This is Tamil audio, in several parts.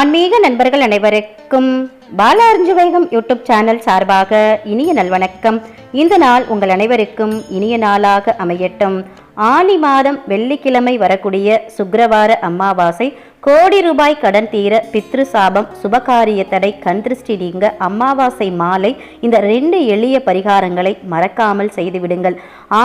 ஆன்மீக நண்பர்கள் அனைவருக்கும் பாலார்ஜு வைகம் யூடியூப் சேனல் சார்பாக இனிய நல்வணக்கம் இந்த நாள் உங்கள் அனைவருக்கும் இனிய நாளாக அமையட்டும். ஆனி மாதம் வெள்ளிக்கிழமை வரக்கூடிய சுக்கரவார அமாவாசை கோடி ரூபாய் கடன் தீர பித்ரு சாபம் சுபகாரிய தடை கந்திருஷ்டி நீங்க அமாவாசை மாலை இந்த ரெண்டு எளிய பரிகாரங்களை மறக்காமல் செய்துவிடுங்கள்.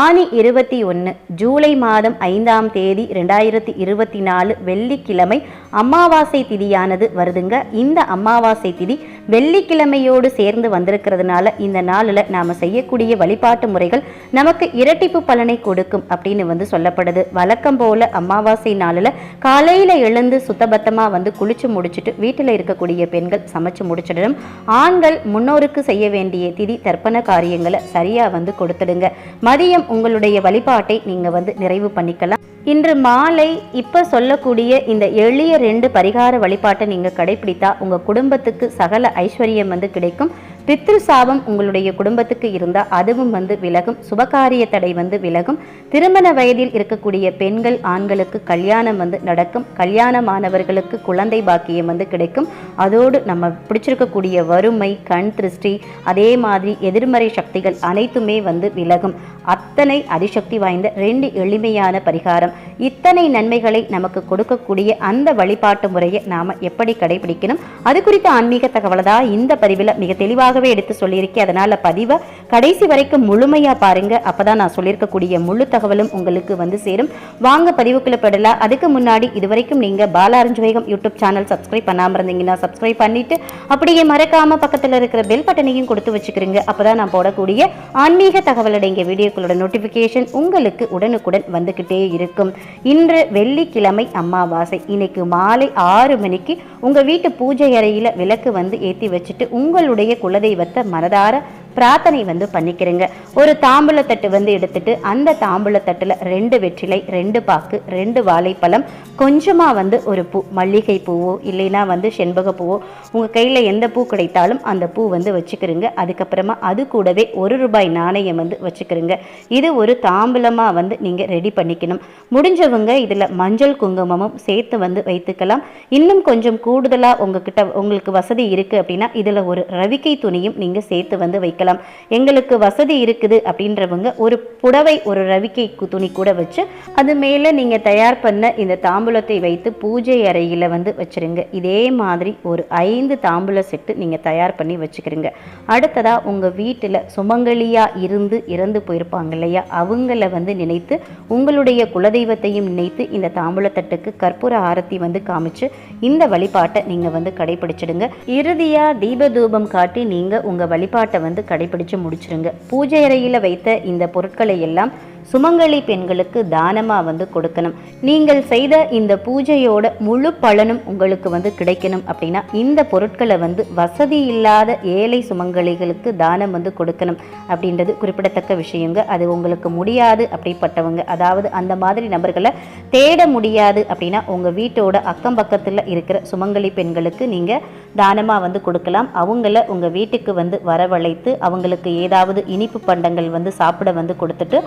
ஆனி இருபத்தி ஒன்று ஜூலை மாதம் ஐந்தாம் தேதி ரெண்டாயிரத்தி இருபத்தி நாலு வெள்ளிக்கிழமை அமாவாசை திதியானது வருதுங்க. இந்த அமாவாசை திதி வெள்ளிக்கிழமையோடு சேர்ந்து வந்திருக்கிறதுனால இந்த நாளில் நாம் செய்யக்கூடிய வழிபாட்டு முறைகள் நமக்கு இரட்டிப்பு பலனை கொடுக்கும் அப்படின்னு வந்து சொல்லப்படுது. வழக்கம் போல அமாவாசை நாளில் காலையில் எழுந்து சுத்தபத்தமாக வந்து குளிச்சு முடிச்சுட்டு வீட்டில் இருக்கக்கூடிய பெண்கள் சமைச்சு முடிச்சிடணும். ஆண்கள் முன்னோருக்கு செய்ய வேண்டிய திதி தர்ப்பண காரியங்களை சரியாக வந்து கொடுத்துடுங்க. மதியம் உங்களுடைய வழிபாட்டை நீங்கள் வந்து நிறைவு பண்ணிக்கலாம். இன்று மாலை இப்போ சொல்லக்கூடிய இந்த எளிய ரெண்டு பரிகார வழிபாட்டை நீங்கள் கடைபிடித்தா உங்கள் குடும்பத்துக்கு சகல ஐஸ்வர்யம் வந்து கிடைக்கும். பித்ரு சாபம் உங்களுடைய குடும்பத்துக்கு இருந்தால் அதுவும் வந்து விலகும். சுபகாரிய தடை வந்து விலகும். திருமண வயதில் இருக்கக்கூடிய பெண்கள் ஆண்களுக்கு கல்யாணம் வந்து நடக்கும். கல்யாணமானவர்களுக்கு குழந்தை பாக்கியம் வந்து கிடைக்கும். அதோடு நம்ம பிடிச்சிருக்கக்கூடிய வறுமை கண் திருஷ்டி அதே மாதிரி எதிர்மறை சக்திகள் அனைத்துமே வந்து விலகும். அத்தனை அதிசக்தி வாய்ந்த ரெண்டு எளிமையான பரிகாரம். இத்தனை நன்மைகளை நமக்கு கொடுக்கக்கூடிய அந்த வழிபாட்டு முறையை நாம் எப்படி கடைபிடிக்கணும்? அது குறித்த ஆன்மீக தகவலை தான் இந்த பதிவில் மிக தெளிவாக தெளிவாகவே எடுத்து சொல்லியிருக்கேன் அதனால் பதிவை கடைசி வரைக்கும் முழுமையாக பாருங்க. அப்பதான் நான் சொல்லியிருக்கக்கூடிய முழு தகவலும் உங்களுக்கு வந்து சேரும். வாங்க பதிவுக்குள்ள படலாம் அதுக்கு முன்னாடி இதுவரைக்கும் நீங்கள் பாலாரஞ்சுவேகம் யூடியூப் சேனல் சப்ஸ்கிரைப் பண்ணாமல் இருந்தீங்கன்னா சப்ஸ்கிரைப் பண்ணிட்டு அப்படியே மறக்காம பக்கத்தில் இருக்கிற பெல் பட்டனையும் கொடுத்து வச்சுக்கிறீங்க அப்பதான் நான் போடக்கூடிய ஆன்மீக தகவல் அடங்கிய வீடியோக்களோட நோட்டிஃபிகேஷன் உங்களுக்கு உடனுக்குடன் வந்துக்கிட்டே இருக்கும். இன்று வெள்ளிக்கிழமை அமாவாசை. இன்னைக்கு மாலை ஆறு மணிக்கு உங்க வீட்டு பூஜை அறையில் விளக்கு வந்து ஏற்றி வச்சுட்டு உங்களுடைய குலதெய்வத்தை மனதார பிரார்த்தனை வந்து பண்ணிக்கிறேங்க. ஒரு தாம்பூலத்தட்டு வந்து எடுத்துட்டு அந்த தாம்பூலத்தட்டில் ரெண்டு வெற்றிலை ரெண்டு பாக்கு ரெண்டு வாழைப்பழம் கொஞ்சமாக வந்து ஒரு பூ மல்லிகை பூவோ இல்லைன்னா வந்து செண்பக பூவோ உங்கள் கையில் எந்த பூ கிடைத்தாலும் அந்த பூ வந்து வச்சுக்கிறீங்க. அதுக்கப்புறமா அது கூடவே ஒரு ரூபாய் நாணயம் வந்து வச்சுக்கிறீங்க. இது ஒரு தாம்பூலமாக வந்து நீங்கள் ரெடி பண்ணிக்கணும். முடிஞ்சவங்க இதில் மஞ்சள் குங்குமமும் சேர்த்து வந்து வைத்துக்கலாம். இன்னும் கொஞ்சம் கூடுதலாக உங்ககிட்ட உங்களுக்கு வசதி இருக்குது அப்படின்னா இதில் ஒரு ரவிக்கை துணியும் நீங்கள் சேர்த்து வந்து வைக்கலாம். எங்களுக்கு வசதி இருக்குது அப்படின்றவங்க ஒரு புடவை ஒரு ரவிக்கை துணி கூட வச்சு அது மேலே நீங்கள் தயார் பண்ண இந்த தாம்பூலத்தை வைத்து பூஜை அறையில் வந்து வச்சிருங்க. இதே மாதிரி ஒரு ஐந்து தாம்பூல செட்டு நீங்கள் தயார் பண்ணி வச்சுக்கிறீங்க அடுத்ததாக உங்கள் வீட்டில் சுமங்கலியாக இருந்து இறந்து போயிருப்பாங்க இல்லையா? அவங்கள வந்து நினைத்து உங்களுடைய குலதெய்வத்தையும் நினைத்து இந்த தாம்பூலத்தட்டுக்கு கற்பூர ஆரத்தி வந்து காமிச்சு இந்த வழிபாட்டை நீங்கள் வந்து கடைபிடிச்சிடுங்க. இறுதியாக தீப தூபம் காட்டி நீங்கள் உங்கள் வழிபாட்டை வந்து கடைபிடித்து முடிச்சிருங்க. பூஜை அறையில் வைத்த இந்த பொருட்களை எல்லாம் சுமங்கலி பெண்களுக்கு தானமாக வந்து கொடுக்கணும். நீங்கள் செய்த இந்த பூஜையோட முழு பலனும் உங்களுக்கு வந்து கிடைக்கணும் அப்படின்னா இந்த பொருட்களை வந்து வசதி இல்லாத ஏழை சுமங்கலிகளுக்கு தானம் வந்து கொடுக்கணும் அப்படின்றது குறிப்பிடத்தக்க விஷயங்க. அது உங்களுக்கு முடியாது அப்படிப்பட்டவங்க. அதாவது அந்த மாதிரி நபர்களை தேட முடியாது அப்படின்னா உங்கள் வீட்டோட அக்கம் பக்கத்தில் இருக்கிற சுமங்கலி பெண்களுக்கு நீங்கள் தானமாக வந்து கொடுக்கலாம். அவங்கள உங்கள் வீட்டுக்கு வந்து வரவழைத்து அவங்களுக்கு ஏதாவது இனிப்பு பண்டங்கள் வந்து சாப்பிட வந்து கொடுத்துட்டு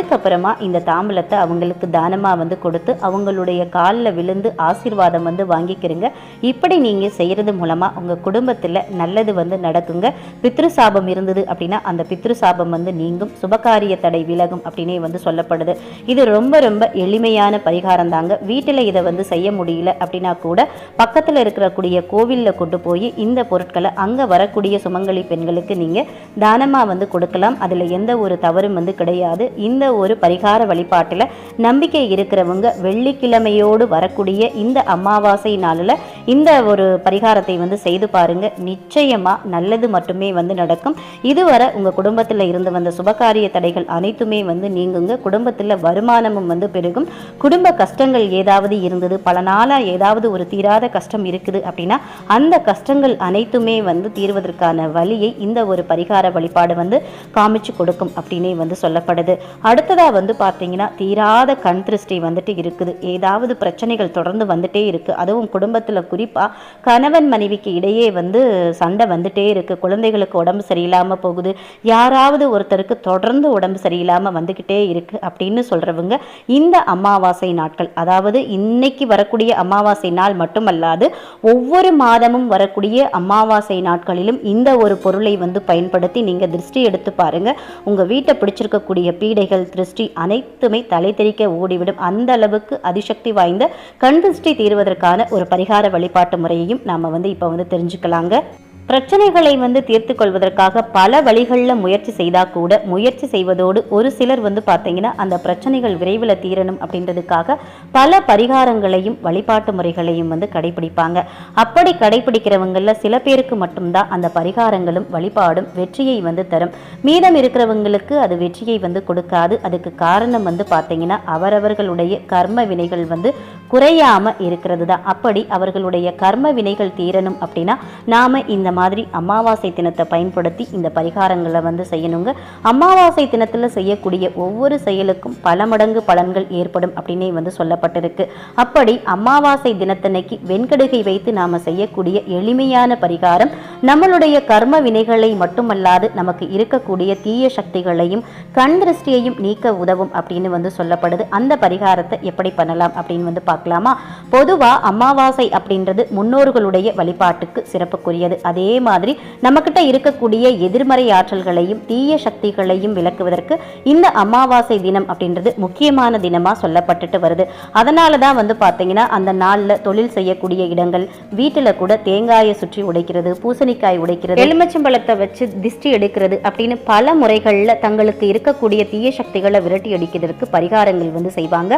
அதுக்கப்புறமா இந்த தாம்பலத்தை அவங்களுக்கு தானமாக வந்து கொடுத்து அவங்களுடைய காலில் விழுந்து ஆசீர்வாதம் வந்து வாங்கிக்கிறீங்க. இப்படி நீங்கள் செய்கிறது மூலமாக உங்கள் குடும்பத்தில் நல்லது வந்து நடக்குங்க. பித்ரு சாபம் இருந்தது அப்படின்னா அந்த பித்ரு சாபம் வந்து நீங்கும். சுபகாரிய தடை விலகும் அப்படின்னே வந்து சொல்லப்படுது. இது ரொம்ப ரொம்ப எளிமையான பரிகாரம் தாங்க. வீட்டில் இதை வந்து செய்ய முடியல அப்படின்னா கூட பக்கத்தில் இருக்கக்கூடிய கோவிலில் கொண்டு போய் இந்த பொருட்களை அங்கே வரக்கூடிய சுமங்கலி பெண்களுக்கு நீங்கள் தானமாக வந்து கொடுக்கலாம். அதில் எந்த ஒரு தவறும் வந்து கிடையாது. இந்த ஒரு பரிகார வழிபாட்டில் நம்பிக்கை இருக்கிறவங்க வெள்ளிக்கிழமையோடு வரக்கூடிய இந்த அமாவாசை நாளில் இந்த ஒரு பரிகாரத்தை வந்து செய்து பாருங்க. நிச்சயமா நல்லது மட்டுமே வந்து நடக்கும். இதுவரை உங்க குடும்பத்தில் இருந்து வந்த சுபகாரிய தடைகள் அனைத்துமே வந்து நீங்குங்க. குடும்பத்தில் வருமானமும் வந்து பெருகும். குடும்ப கஷ்டங்கள் ஏதாவது இருந்தது பல நாளாக ஏதாவது ஒரு தீராத கஷ்டம் இருக்குது அப்படின்னா அந்த கஷ்டங்கள் அனைத்துமே வந்து தீர்வதற்கான வழியை இந்த ஒரு பரிகார வழிபாடு வந்து காமிச்சு கொடுக்கும் அப்படின்னே வந்து சொல்லப்படுது. அடுத்ததாக வந்து பார்த்தீங்கன்னா தீராத கண் திருஷ்டி வந்துட்டு இருக்குது. ஏதாவது பிரச்சனைகள் தொடர்ந்து வந்துட்டே இருக்குது அதுவும் குடும்பத்தில் குறிப்பாக கணவன் மனைவிக்கு இடையே வந்து சண்டை வந்துட்டே இருக்குது குழந்தைகளுக்கு உடம்பு சரியில்லாமல் போகுது. யாராவது ஒருத்தருக்கு தொடர்ந்து உடம்பு சரியில்லாமல் வந்துக்கிட்டே இருக்குது அப்படின்னு சொல்கிறவங்க இந்த அமாவாசை நாட்கள் அதாவது இன்னைக்கு வரக்கூடிய அமாவாசை நாள் மட்டுமல்லாது ஒவ்வொரு மாதமும் வரக்கூடிய அமாவாசை நாட்களிலும் இந்த ஒரு பொருளை வந்து பயன்படுத்தி நீங்கள் திருஷ்டி எடுத்து பாருங்க. உங்கள் வீட்டை பிடிச்சிருக்கக்கூடிய பீடைகள் திருஷ்டி அனைத்துமே தலை தெறிக்க ஓடிவிடும். அந்த அளவுக்கு அதிசக்தி வாய்ந்த கண் திருஷ்டி தீர்வதற்கான ஒரு பரிகார வழிபாட்டு முறையையும் நாம் வந்து இப்போ வந்து தெரிஞ்சுக்கலாங்க. பிரச்சனைகளை வந்து தீர்த்து கொள்வதற்காக பல வழிகளில் முயற்சி செய்தால் கூட முயற்சி செய்வதோடு ஒரு சிலர் வந்து பார்த்தீங்கன்னா அந்த பிரச்சனைகள் விரைவில் தீரணும் அப்படின்றதுக்காக பல பரிகாரங்களையும் வழிபாட்டு முறைகளையும் வந்து கடைபிடிப்பாங்க. அப்படி கடைபிடிக்கிறவங்களில் சில பேருக்கு மட்டும்தான் அந்த பரிகாரங்களும் வழிபாடும் வெற்றியை வந்து தரும். மீதம் இருக்கிறவங்களுக்கு அது வெற்றியை வந்து கொடுக்காது. அதுக்கு காரணம் வந்து பார்த்தீங்கன்னா அவரவர்களுடைய கர்ம வினைகள் வந்து குறையாம இருக்கிறது தான் அப்படி அவர்களுடைய கர்ம வினைகள் தீரணும் அப்படின்னா நாம இந்த மாதிரி அமாவாசை தினத்தை பயன்படுத்தி இந்த பரிகாரங்களை வந்து செய்யணுங்க. அமாவாசை தினத்தில் செய்யக்கூடிய ஒவ்வொரு செயலுக்கும் பல மடங்கு பலன்கள் ஏற்படும் அப்படின்னே வந்து சொல்லப்பட்டிருக்கு. அப்படி அமாவாசை தினத்தன்னைக்கு வெண்கடுகை வைத்து நாம செய்யக்கூடிய எளிமையான பரிகாரம் நம்மளுடைய கர்ம வினைகளை மட்டுமல்லாது நமக்கு இருக்கக்கூடிய தீய சக்திகளையும் கண் திருஷ்டியையும் நீக்க உதவும் அப்படின்னு வந்து சொல்லப்படுது. அந்த பரிகாரத்தை எப்படி பண்ணலாம் அப்படின்னு வந்து பார்க்கலாமா? பொதுவாக அமாவாசை அப்படின்றது முன்னோர்களுடைய வழிபாட்டுக்கு சிறப்புக்குரியது. அதே மாதிரி நம்மக்கிட்ட இருக்கக்கூடிய எதிர்மறை ஆற்றல்களையும் தீய சக்திகளையும் விளக்குவதற்கு இந்த அமாவாசை தினம் அப்படின்றது முக்கியமான தினமாக சொல்லப்பட்டுட்டு வருது. அதனால தான் வந்து பார்த்தீங்கன்னா அந்த நாளில் தொழில் செய்யக்கூடிய இடங்கள் வீட்டில் கூட தேங்காயை சுற்றி உடைக்கிறது பூசணிக்காய் உடைக்கிறது எலுமிச்சம்பழத்தை வச்சு திஷ்டி எடுக்கிறது அப்படின்னு பல முறைகளில் தங்களுக்கு இருக்கக்கூடிய தீய சக்திகளை விரட்டி அடிக்கிறதுக்கு பரிகாரங்கள் வந்து செய்வாங்க.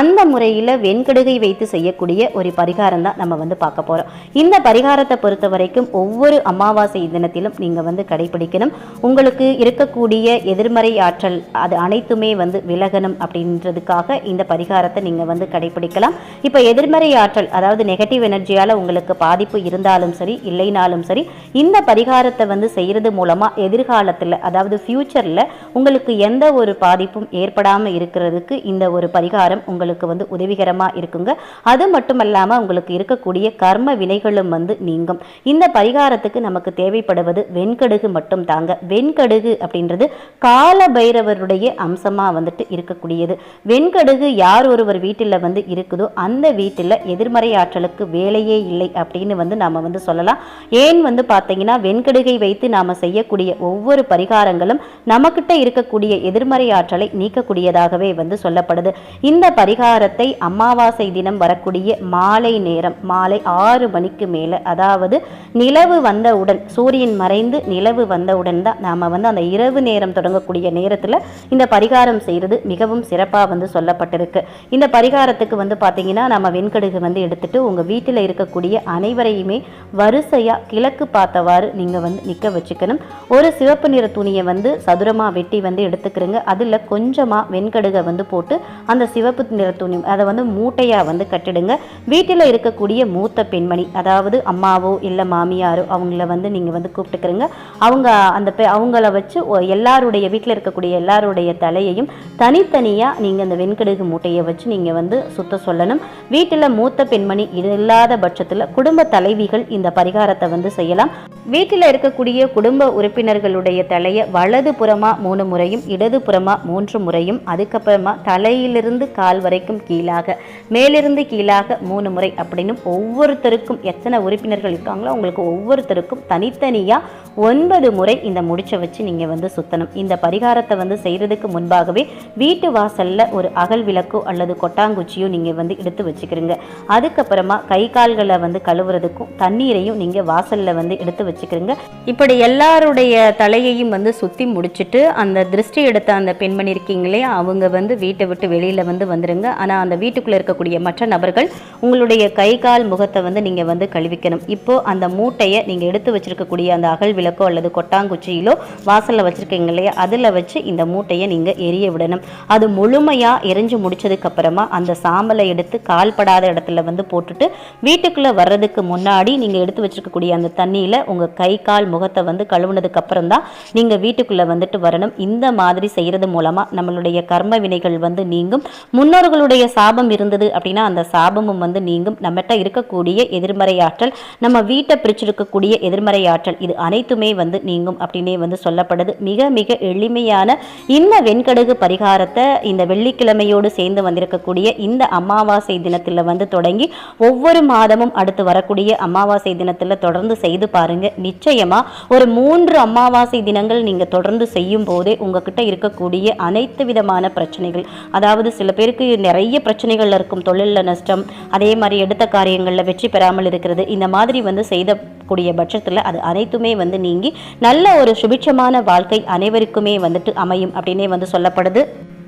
அந்த முறையில் வெண்கடு வெண்கடுகை வைத்து செய்யக்கூடிய ஒரு பரிகாரம் தான் நம்ம வந்து பார்க்க போகிறோம் இந்த பரிகாரத்தை பொறுத்த வரைக்கும் ஒவ்வொரு அமாவாசை தினத்திலும் நீங்கள் வந்து கடைபிடிக்கணும். உங்களுக்கு இருக்கக்கூடிய எதிர்மறை ஆற்றல் அது அனைத்துமே வந்து விலகணும் அப்படின்றதுக்காக இந்த பரிகாரத்தை நீங்கள் வந்து கடைபிடிக்கலாம். இப்போ எதிர்மறை ஆற்றல் அதாவது நெகட்டிவ் எனர்ஜியால் உங்களுக்கு பாதிப்பு இருந்தாலும் சரி இல்லைனாலும் சரி இந்த பரிகாரத்தை வந்து செய்கிறது மூலமாக எதிர்காலத்தில் அதாவது ஃப்யூச்சரில் உங்களுக்கு எந்த ஒரு பாதிப்பும் ஏற்படாமல் இருக்கிறதுக்கு இந்த ஒரு பரிகாரம் உங்களுக்கு வந்து உதவிகரமாக இருக்குங்க. அது மட்டும் இல்லாமல் உங்களுக்கு இருக்கக்கூடிய கர்ம வினைகளும் வந்து நீங்கும். இந்த பரிகாரத்துக்கு நமக்கு தேவைப்படுவது வெண்கடுகு மட்டும் தாங்க. வெண்கடுகு அப்படின்றது கால பைரவருடைய அம்சமாக வந்துட்டு இருக்கக்கூடியது. வெண்கடுகு யார் ஒருவர் வீட்டில் வந்து இருக்குதோ அந்த வீட்டில் எதிர்மறை ஆற்றலுக்கு வேலையே இல்லை அப்படின்னு வந்து நாம் வந்து சொல்லலாம். ஏன் வந்து பார்த்தீங்கன்னா வெண்கடுகை வைத்து நாம் செய்யக்கூடிய ஒவ்வொரு பரிகாரங்களும் நமக்கிட்ட இருக்கக்கூடிய எதிர்மறை ஆற்றலை நீக்கக்கூடியதாகவே வந்து சொல்லப்படுது. இந்த பரிகாரத்தை அமாவாசை தினம் வரக்கூடிய மாலை நேரம் மாலை ஆறு மணிக்கு மேலே. அதாவது நிலவு வந்தவுடன் சூரியன் மறைந்து நிலவு வந்தவுடன் தான் நாம் வந்து அந்த இரவு நேரம் தொடங்கக்கூடிய நேரத்தில் இந்த பரிகாரம் செய்கிறது மிகவும் சிறப்பாக வந்து சொல்லப்பட்டிருக்கு. இந்த பரிகாரத்துக்கு வந்து பார்த்தீங்கன்னா நம்ம வெண்கடுகு வந்து எடுத்துகிட்டு உங்கள் வீட்டில் இருக்கக்கூடிய அனைவரையுமே வரிசையாக கிழக்கு பார்த்தவாறு நீங்கள் வந்து நிற்க வச்சுக்கணும். ஒரு சிவப்பு நிற துணியை வந்து சதுரமாக வெட்டி வந்து எடுத்துக்கிறோங்க. அதில் கொஞ்சமாக வெண்கடுகை வந்து போட்டு அந்த சிவப்பு நிற துணி அதை வந்து மூட்டை மூட்டையாக வந்து கட்டிடுங்க. வீட்டில் இருக்கக்கூடிய மூத்த பெண்மணி அதாவது அம்மாவோ இல்லை மாமியாரோ அவங்கள வந்து நீங்கள் வந்து கூப்பிட்டுக்கிறங்க. அவங்க அந்த பெ அவங்கள வச்சு எல்லாருடைய வீட்டில் இருக்கக்கூடிய எல்லாருடைய தலையையும் தனித்தனியாக நீங்கள் அந்த வெண்கடுகு மூட்டையை வச்சு நீங்கள் வந்து சுத்த சொல்லணும். வீட்டில் மூத்த பெண்மணி இல்லாத பட்சத்தில் குடும்ப தலைவிகள் இந்த பரிகாரத்தை வந்து செய்யலாம். வீட்டில் இருக்கக்கூடிய குடும்ப உறுப்பினர்களுடைய தலையை வலது புறமாக மூணு முறையும் இடது புறமாக மூன்று முறையும் அதுக்கப்புறமா தலையிலிருந்து கால் வரைக்கும் கீழாக மேலிருந்து கீழாக மூணு முறை அப்படின்னு ஒவ்வொருத்தருக்கும் எத்தனை உறுப்பினர்கள் இருக்காங்களோ அவங்களுக்கு ஒவ்வொருத்தருக்கும் தனித்தனியாக ஒன்பது முறை இந்த முடிச்சை வச்சு நீங்கள் வந்து சுத்தணும். இந்த பரிகாரத்தை வந்து செய்கிறதுக்கு முன்பாகவே வீட்டு வாசலில் ஒரு அகல் விளக்கோ அல்லது கொட்டாங்குச்சியோ நீங்கள் வந்து எடுத்து வச்சுக்கிறீங்க அதுக்கப்புறமா கை கால்களை வந்து கழுவுறதுக்கும் தண்ணீரையும் நீங்கள் வாசலில் வந்து எடுத்து வச்சுக்கிறீங்க இப்படி எல்லாருடைய தலையையும் வந்து சுற்றி முடிச்சுட்டு அந்த திருஷ்டி எடுத்த அந்த பெண்மணி இருக்கீங்களே அவங்க வந்து வீட்டை விட்டு வெளியில் வந்து வந்துடுங்க ஆனால் அந்த வீட்டுக்குள்ளே இருக்கக்கூடிய இருக்கக்கூடிய மற்ற நபர்கள் உங்களுடைய கை கால் முகத்தை வந்து நீங்கள் வந்து கழுவிக்கணும். இப்போ அந்த மூட்டையை நீங்கள் எடுத்து வச்சிருக்கக்கூடிய அந்த அகல் விளக்கோ அல்லது கொட்டாங்குச்சியிலோ வாசலில் வச்சுருக்கீங்க இல்லையா? அதில் வச்சு இந்த மூட்டையை நீங்கள் எரிய விடணும். அது முழுமையாக எரிஞ்சு முடிச்சதுக்கப்புறமா அந்த சாம்பலை எடுத்து கால்படாத இடத்துல வந்து போட்டுட்டு வீட்டுக்குள்ளே வர்றதுக்கு முன்னாடி நீங்கள் எடுத்து வச்சிருக்கக்கூடிய அந்த தண்ணியில் உங்கள் கை கால் முகத்தை வந்து கழுவுனதுக்கப்புறம் தான் நீங்கள் வீட்டுக்குள்ளே வந்துட்டு வரணும். இந்த மாதிரி செய்கிறது மூலமாக நம்மளுடைய கர்ம வினைகள் வந்து நீங்கும். முன்னோர்களுடைய சாபம் இருந்தது அப்படின்னா அந்த சாபமும் வந்து நீங்கும். நம்மகிட்ட இருக்கக்கூடிய எதிர்மறை ஆற்றல் நம்ம வீட்டை பிரிச்சிருக்கக்கூடிய எதிர்மறை ஆற்றல் இது அனைத்துமே வந்து நீங்கும் அப்படின்னே வந்து சொல்லப்படுது. மிக மிக எளிமையான இந்த வெண்கடுகு பரிகாரத்தை இந்த வெள்ளிக்கிழமையோடு சேர்ந்து வந்திருக்கக்கூடிய இந்த அமாவாசை தினத்தில் வந்து தொடங்கி ஒவ்வொரு மாதமும் அடுத்து வரக்கூடிய அமாவாசை தினத்தில் தொடர்ந்து செய்து பாருங்க. நிச்சயமா ஒரு மூன்று அமாவாசை தினங்கள் நீங்கள் தொடர்ந்து செய்யும் போதே உங்ககிட்ட இருக்கக்கூடிய அனைத்து விதமான பிரச்சனைகள் அதாவது சில பேருக்கு நிறைய பிரச்சனைகள் இருக்கும். தொழிலில் நஷ்டம் அதே மாதிரி எடுத்த காரியங்களில் வெற்றி பெறாமல் இருக்கிறது இந்த மாதிரி வந்து செய்தக்கூடிய பட்சத்தில் அது அனைத்துமே வந்து நீங்கி நல்ல ஒரு சுபிட்சமான வாழ்க்கை அனைவருக்குமே வந்துட்டு அமையும் அப்படின்னே வந்து சொல்லப்படுது.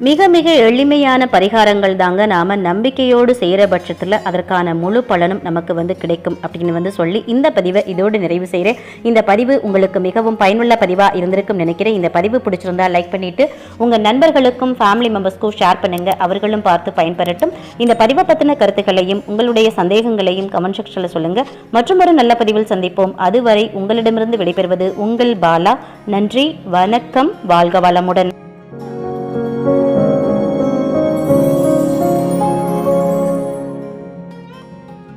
மிக மிக எளிமையான பரிகாரங்கள் தாங்க நாம் நம்பிக்கையோடு செய்கிற பட்சத்தில் அதற்கான முழு பலனும் நமக்கு வந்து கிடைக்கும் அப்படின்னு வந்து சொல்லி இந்த பதிவை இதோடு நிறைவு செய்கிறேன் இந்த பதிவு உங்களுக்கு மிகவும் பயனுள்ள பதிவாக இருந்திருக்கும் நினைக்கிறேன். இந்த பதிவு பிடிச்சிருந்தா லைக் பண்ணிவிட்டு உங்கள் நண்பர்களுக்கும் ஃபேமிலி மெம்பர்ஸ்க்கும் ஷேர் பண்ணுங்கள் அவர்களும் பார்த்து பயன்பெறட்டும். இந்த பதிவை பற்றின கருத்துக்களையும் உங்களுடைய சந்தேகங்களையும் கமெண்ட் செக்ஷனில் சொல்லுங்கள் மற்றும் ஒரு நல்ல பதிவில் சந்திப்போம். அதுவரை உங்களிடமிருந்து விடைபெறுவது உங்கள் பாலா. நன்றி வணக்கம் வாழ்க வளமுடன்.